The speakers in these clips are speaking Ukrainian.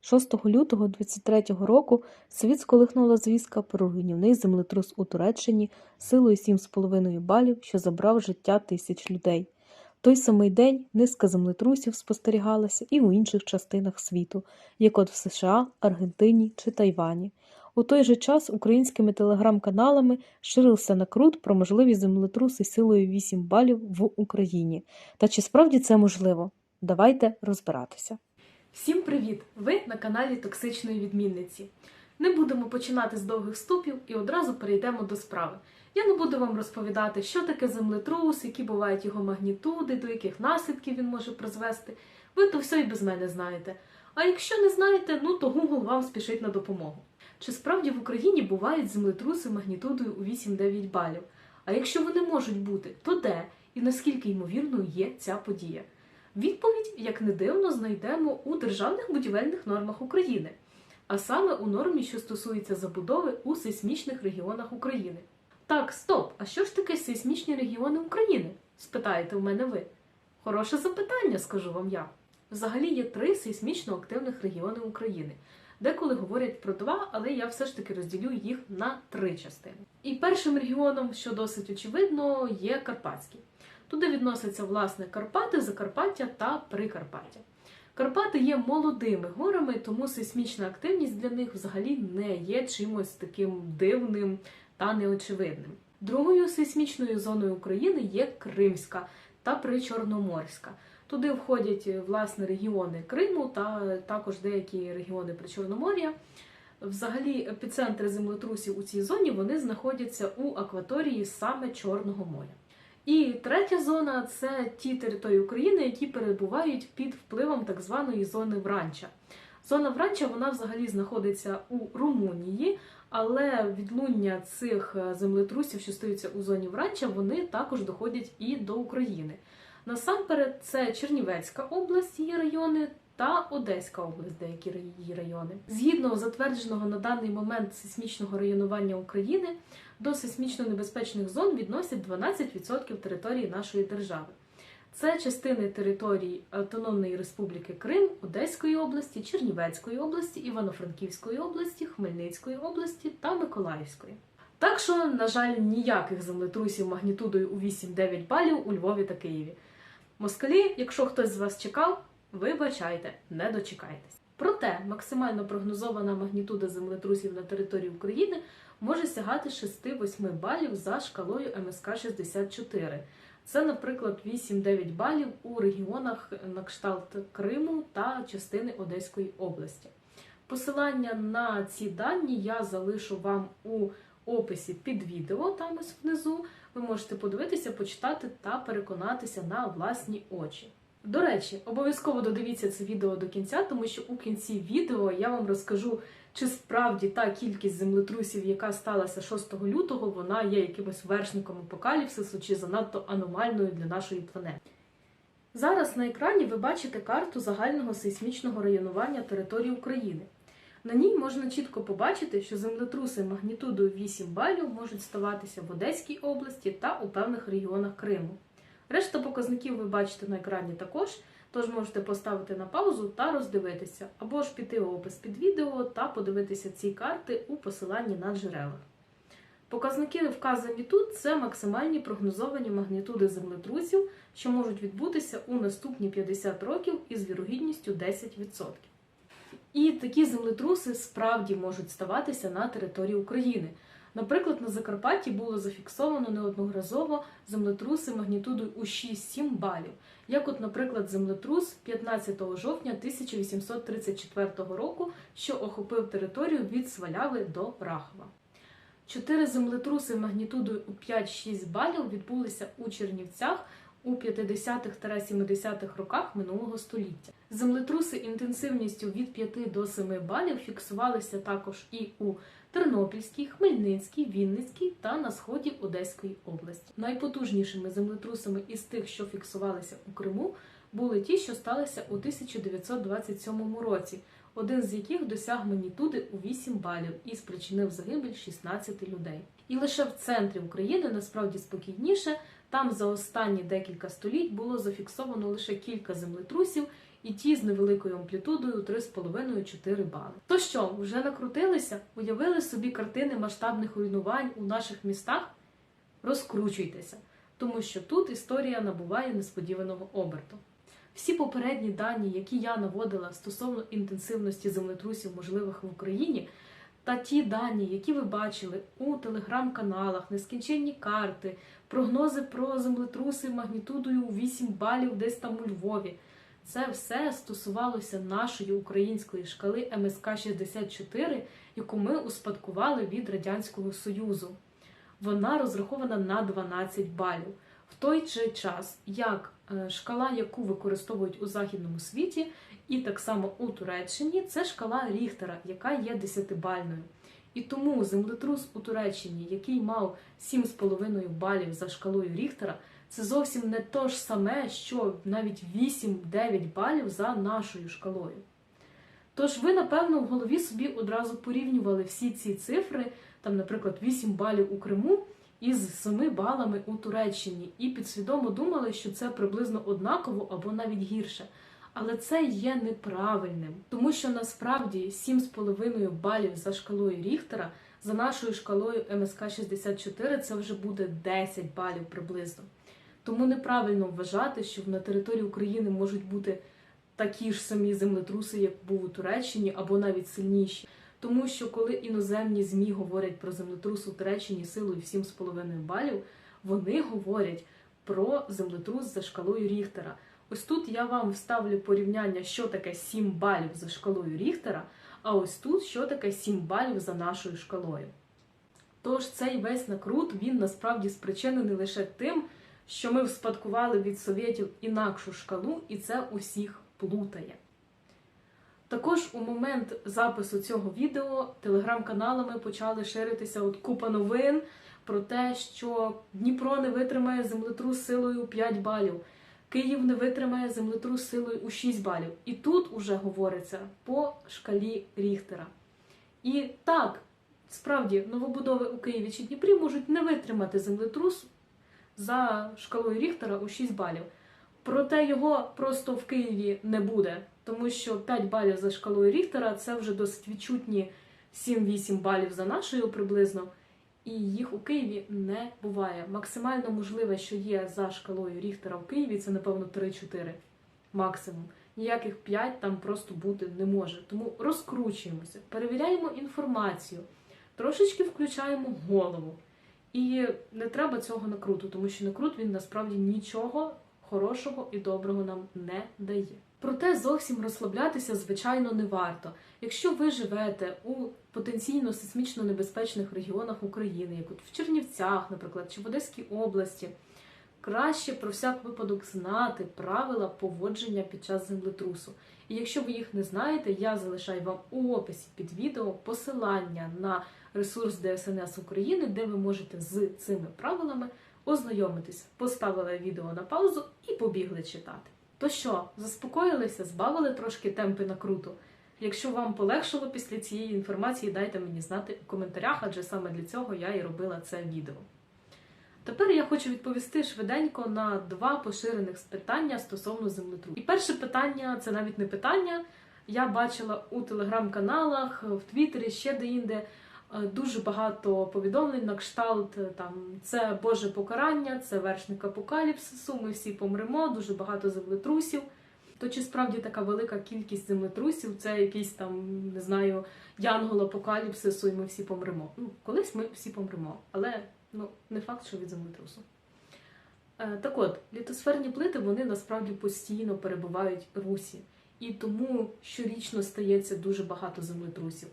6 лютого 23 року світ сколихнула звістка про руйнівний землетрус у Туреччині силою 7,5 балів, що забрав життя тисяч людей. В той самий день низка землетрусів спостерігалася і у інших частинах світу, як от в США, Аргентині чи Тайвані. У той же час українськими телеграм-каналами ширився накрут про можливі землетруси силою 8 балів в Україні. Та чи справді це можливо? Давайте розбиратися. Всім привіт! Ви на каналі Токсичної відмінниці. Не будемо починати з довгих ступів і одразу перейдемо до справи. Я не буду вам розповідати, що таке землетрус, які бувають його магнітуди, до яких наслідків він може призвести. Ви то все і без мене знаєте. А якщо не знаєте, ну то Google вам спішить на допомогу. Чи справді в Україні бувають землетруси магнітудою у 8-9 балів? А якщо вони можуть бути, то де і наскільки ймовірною є ця подія? Відповідь, як не дивно, знайдемо у державних будівельних нормах України, а саме у нормі, що стосується забудови у сейсмічних регіонах України. Так, стоп! А що ж таке сейсмічні регіони України? спитаєте у мене ви. Хороше запитання, скажу вам я. Взагалі є три сейсмічно активних регіони України. Деколи говорять про два, але я все ж таки розділю їх на три частини. І першим регіоном, що досить очевидно, є Карпатський. Туди відносяться власне Карпати, Закарпаття та Прикарпаття. Карпати є молодими горами, тому сейсмічна активність для них взагалі не є чимось таким дивним та неочевидним. Другою сейсмічною зоною України є Кримська та Причорноморська. Туди входять власне регіони Криму та також деякі регіони Причорномор'я. Взагалі, епіцентри землетрусів у цій зоні вони знаходяться у акваторії саме Чорного моря. І третя зона це ті території України, які перебувають під впливом так званої зони Вранча. Зона Вранча вона взагалі знаходиться у Румунії, але відлуння цих землетрусів, що стаються у зоні Вранча, вони також доходять і до України. Насамперед, це Чернівецька область, її райони. Та Одеська область, деякі її райони. Згідно затвердженого на даний момент сейсмічного районування України, до сейсмічно небезпечних зон відносять 12% території нашої держави. Це частини території Автономної Республіки Крим, Одеської області, Чернівецької області, Івано-Франківської області, Хмельницької області та Миколаївської. Так що, на жаль, ніяких землетрусів магнітудою у 8-9 балів у Львові та Києві. Москалі, якщо хтось з вас чекав, вибачайте, не дочекайтесь. Проте максимально прогнозована магнітуда землетрусів на території України може сягати 6-8 балів за шкалою МСК 64. Це, наприклад, 8-9 балів у регіонах на кшталт Криму та частини Одеської області. Посилання на ці дані я залишу вам у описі під відео, там ось внизу. Ви можете подивитися, почитати та переконатися на власні очі. До речі, обов'язково додивіться це відео до кінця, тому що у кінці відео я вам розкажу, чи справді та кількість землетрусів, яка сталася 6 лютого, вона є якимось вершником апокаліпсису чи занадто аномальною для нашої планети. Зараз на екрані ви бачите карту загального сейсмічного районування території України. На ній можна чітко побачити, що землетруси магнітудою 8 балів можуть ставатися в Одеській області та у певних регіонах Криму. Решта показників ви бачите на екрані також, тож можете поставити на паузу та роздивитися, або ж піти в опис під відео та подивитися ці карти у посиланні на джерелах. Показники, вказані тут, це максимальні прогнозовані магнітуди землетрусів, що можуть відбутися у наступні 50 років із вірогідністю 10%. І такі землетруси справді можуть ставатися на території України. Наприклад, на Закарпатті було зафіксовано неодноразово землетруси магнітудою у 6-7 балів, як, от, наприклад, землетрус 15 жовтня 1834 року, що охопив територію від Сваляви до Рахова. Чотири землетруси магнітудою у 5-6 балів відбулися у Чернівцях у 50-70-х роках минулого століття. Землетруси інтенсивністю від 5 до 7 балів фіксувалися також і у Тернопільській, Хмельницькій, Вінницькій та на сході Одеської області. Найпотужнішими землетрусами із тих, що фіксувалися у Криму, були ті, що сталися у 1927 році, один з яких досяг магнітуди у 8 балів і спричинив загибель 16 людей. І лише в центрі України насправді спокійніше. Там за останні декілька століть було зафіксовано лише кілька землетрусів, і ті з невеликою амплітудою 3,5-4 бали. То що, вже накрутилися? Уявили собі картини масштабних руйнувань у наших містах? Розкручуйтеся, тому що тут історія набуває несподіваного оберту. Всі попередні дані, які я наводила стосовно інтенсивності землетрусів, можливих в Україні, та ті дані, які ви бачили у телеграм-каналах, нескінченні карти, прогнози про землетруси магнітудою у 8 балів десь там у Львові. Це все стосувалося нашої української шкали МСК 64, яку ми успадкували від Радянського Союзу. Вона розрахована на 12 балів. В той же час, як е, шкала, яку використовують у західному світі, і так само у Туреччині, це шкала Ріхтера, яка є 10-бальною. І тому землетрус у Туреччині, який мав 7,5 балів за шкалою Ріхтера, це зовсім не то ж саме, що навіть 8-9 балів за нашою шкалою. Тож ви, напевно, в голові собі одразу порівнювали всі ці цифри, там, наприклад, 8 балів у Криму із 7 балами у Туреччині, і підсвідомо думали, що це приблизно однаково або навіть гірше. Але це є неправильним, тому що насправді 7,5 балів за шкалою Ріхтера, за нашою шкалою МСК 64 це вже буде 10 балів приблизно. Тому неправильно вважати, що на території України можуть бути такі ж самі землетруси, як був у Туреччині, або навіть сильніші. Тому що коли іноземні ЗМІ говорять про землетрус у Туреччині силою 7,5 балів, вони говорять про землетрус за шкалою Ріхтера. Ось тут я вам вставлю порівняння, що таке 7 балів за шкалою Ріхтера, а ось тут що таке 7 балів за нашою шкалою. Тож цей весь накрут він насправді спричинений лише тим, що ми вспадкували від совєтів інакшу шкалу, і це усіх плутає. Також у момент запису цього відео телеграм-каналами почали ширитися от купа новин про те, що Дніпро не витримає землетрус силою 5 балів, Київ не витримає землетрус силою у 6 балів. І тут уже говориться по шкалі Ріхтера. І так, справді, новобудови у Києві чи Дніпрі можуть не витримати землетрус за шкалою Ріхтера у 6 балів. Проте його просто в Києві не буде, тому що 5 балів за шкалою Ріхтера це вже досить відчутні 7-8 балів за нашою приблизно, і їх у Києві не буває. Максимально можливе, що є за шкалою Ріхтера в Києві, це напевно 3-4 максимум. Ніяких 5 там просто бути не може. Тому розкручуємося, перевіряємо інформацію, трошечки включаємо голову. І не треба цього накруту, тому що накрут він насправді нічого хорошого і доброго нам не дає. Проте зовсім розслаблятися, звичайно, не варто. Якщо ви живете у потенційно сейсмічно небезпечних регіонах України, як от в Чернівцях, наприклад, чи в Одеській області, краще про всяк випадок знати правила поводження під час землетрусу. І якщо ви їх не знаєте, я залишаю вам у описі під відео посилання на ресурс ДСНС України, де ви можете з цими правилами ознайомитись. Поставила відео на паузу і побігли читати. То що, заспокоїлися, збавили трошки темпи накруту? Якщо вам полегшило після цієї інформації, дайте мені знати у коментарях, адже саме для цього я і робила це відео. Тепер я хочу відповісти швиденько на два поширених питання стосовно землетрусу. І перше питання це навіть не питання. Я бачила у телеграм-каналах, в Твіттері, ще де-інде дуже багато повідомлень на кшталт е, там це Боже покарання, це вершник апокаліпсису, ми всі помремо, дуже багато землетрусів. То чи справді така велика кількість землетрусів це якийсь там, не знаю, янгол апокаліпсису, і ми всі помремо. Ну, колись ми всі помремо, але ну, не факт, що від землетрусу. Е, Так от, літосферні плити вони насправді постійно перебувають в русі, і тому щорічно стається дуже багато землетрусів.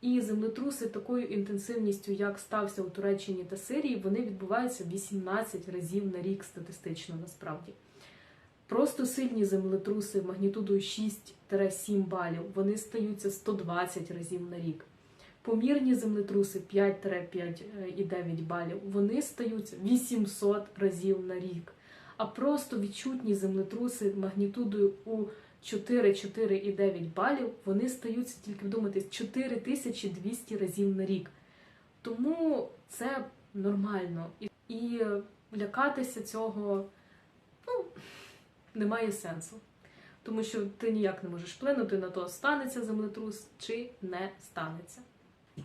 І землетруси такою інтенсивністю, як стався у Туреччині та Сирії, вони відбуваються 18 разів на рік статистично насправді. Просто сильні землетруси магнітудою 6-7 балів, вони стаються 120 разів на рік. Помірні землетруси 5-5,9 балів, вони стаються 800 разів на рік. А просто відчутні землетруси магнітудою у 4-4,9 балів, вони стаються, тільки вдумайтесь, 4200 разів на рік. Тому це нормально. І, і лякатися цього ну, немає сенсу. тому що ти ніяк не можеш вплинути на то, станеться землетрус чи не станеться.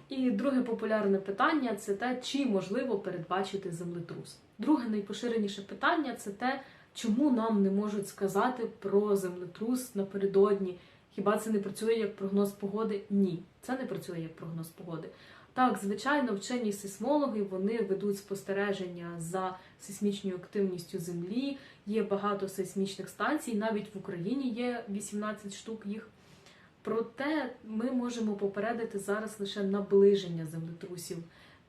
І друге популярне питання це те, чи можливо передбачити землетрус. Друге найпоширеніше питання це те, чому нам не можуть сказати про землетрус напередодні. Хіба це не працює як прогноз погоди? Ні, це не працює як прогноз погоди. Так, звичайно, вчені сейсмологи вони ведуть спостереження за сейсмічною активністю Землі. Є багато сейсмічних станцій, навіть в Україні є 18 штук їх. Проте ми можемо попередити зараз лише наближення землетрусів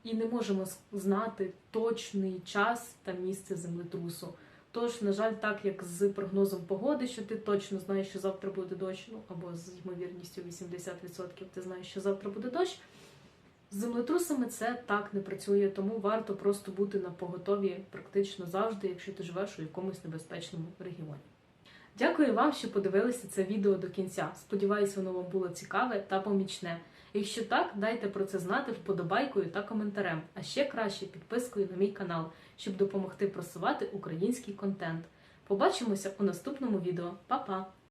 і не можемо знати точний час та місце землетрусу. Тож, на жаль, так як з прогнозом погоди, що ти точно знаєш, що завтра буде дощ, ну або з ймовірністю 80% ти знаєш, що завтра буде дощ. З землетрусами це так не працює, тому варто просто бути на поготові практично завжди, якщо ти живеш у якомусь небезпечному регіоні. Дякую вам, що подивилися це відео до кінця. Сподіваюсь, воно вам було цікаве та помічне. Якщо так, дайте про це знати вподобайкою та коментарем, а ще краще підпискою на мій канал, щоб допомогти просувати український контент. Побачимося у наступному відео. Па-па!